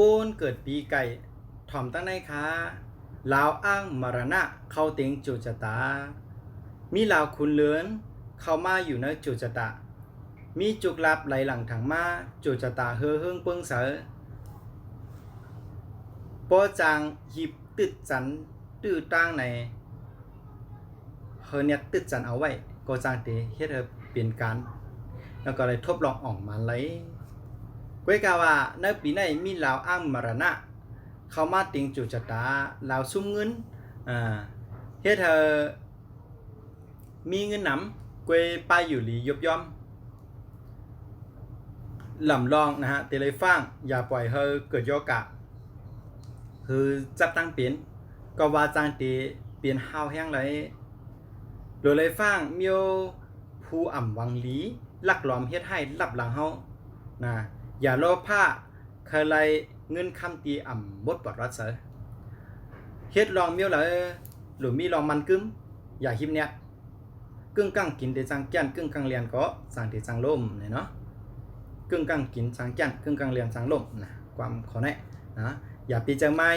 โกนเกิดปีไก่ถ่อมตั้งในค้าลาวอ้างมรณะเข้าเต็งจุจตา มีลาวคุณเลือนเข้ามาอยู่ในจุจตามีจุกลับไหลหลังถังมาจุจตาเฮอเฮิงเปิงเสอปอจางหิบตึดจันตื้อตั้งในเฮอเนี่ยตึดจันเอาไว้ก็จางเตเฮ็ดให้เปลี่ยนการ แล้วก็เลยทบลองอ่อกมาเล กวยกาว่าในปีในมีลาวอ้างมรณะ เข้ามาติงจุจตาลาวซุ่มเงินอ่าเฮ็ดให้มีเงินหนำกวยไปอยู่หลียบย่อมลำลองนะฮะเตเลยฟังอย่าปล่อยให้เกิดโยกะ คือจับตั้งเปลี่ยนก็ว่าจางตีเปลี่ยนห้าวแห้งเลยโดยเลยฟังเมียวผู้อ่ำวังลีลักหลอมเฮ็ดให้ลับหลังเฮานะ อย่าโลภะเคยไลเงินคำตีอ่ำบดปอดรัดเสอเฮ็ดลองเมียวเลยหรือมีลองมันกึมอย่าหิมเนี่ยกึ่งกังกินเดจังแก่นกึ่งกังเรียนก็สั่งเดจังลมเนี่ยเนาะกึ่งกลางกินสังแก่นกึ่งกลางเรียนสังลมนะความขอแนะนะอย่าปีเจอไม่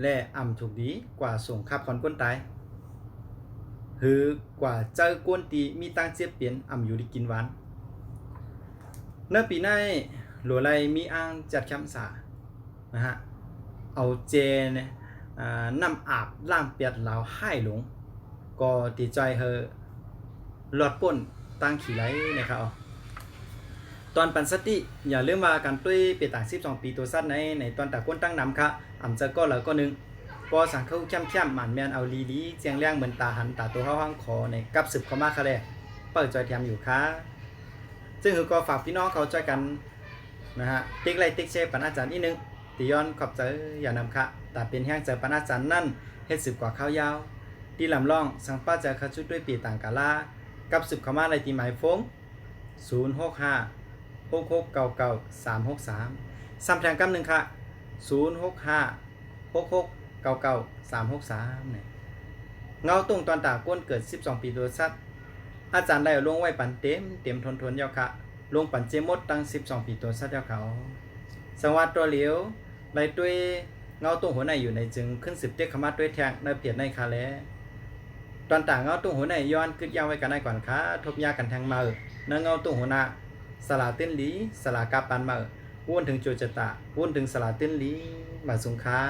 และอ่ำถูกดีกว่าส่งขับคอนก้นตายหือกว่าเจอกวนตีมีตังเจียบเปลี่ยนอ่ำอยู่ดีกินหวานเนื้อปีใน หลัวไรมีอ้างจัดคมป์สานะฮะเอาเจเนี่ยนำอาบล่างเปียดเหลาให้หลง ก็ตีใจเฮอหลอดป่นตั้งขี่ไรนะครับตอนปันสติ อย่าลืมว่าการตุ้ยเปียต่าง12ปีตัวสั้นในในตอนตะก้นตั้งนำค่ะอ่ำจะก็แล้วก็หนึ่งปอสังเข้าเข้มเข้มหมันแมนเอาลีลีเจียงเลี้ยงเหมือนตาหันตาตัวเข้าห้างคอในกับสืบเข้ามาค่ะแลเปิดจอยแถมอยู่ค่ะซึ่งคือก็ฝากพี่น้องเขาใจอยกัน นะฮะติ๊กไลติ๊กแชร์ปันอาจารย์อีกนึงติย้อนขอบใจอย่านำค่ะแต่เป็นแห้งใจปนอาจารย์นั่นเฮ็ดสืบกว่าข้าวยาวที่ลำล่องสังป้าจะคัดชุดด้วยปีต่างกาลากับสืบข้ามาในตีหมายฟง065หกหกเก้าเก้าสามหกสามซ้ำแทงกำหนึ่งค่ะศูนย์หกห้าหกหกเก้าเก้าสามหกสามเนี่ยเงาตรงตอนตาก้นเกิดสิบสองปีตัวสัตว์อาจารย์ได้ลงไว้ปันเต็ม เต็มทนทนยาวค่ะ ลงปันเจมดตั้งสิบสองปีตัวสัตว์ยวเขาสวัสดตัวเหลียวไล่ด้วยเงาตรงหัวในอยู่ในจึงขึ้นสิบเต็กขมาด้วยแทงในเพียรในคาแลตอนต่างเงาตรงหัวในย้อนขึ้นยาวไว้กันได้ก่อนค่ะทบยากันแทงมาเออเนื้อเงาตรงหัวหน้าสลาเต้นลีสลากาปันมาวุ่นถึงโจจตะวุ่นถึงสลาเต้นลีมาสุงค้า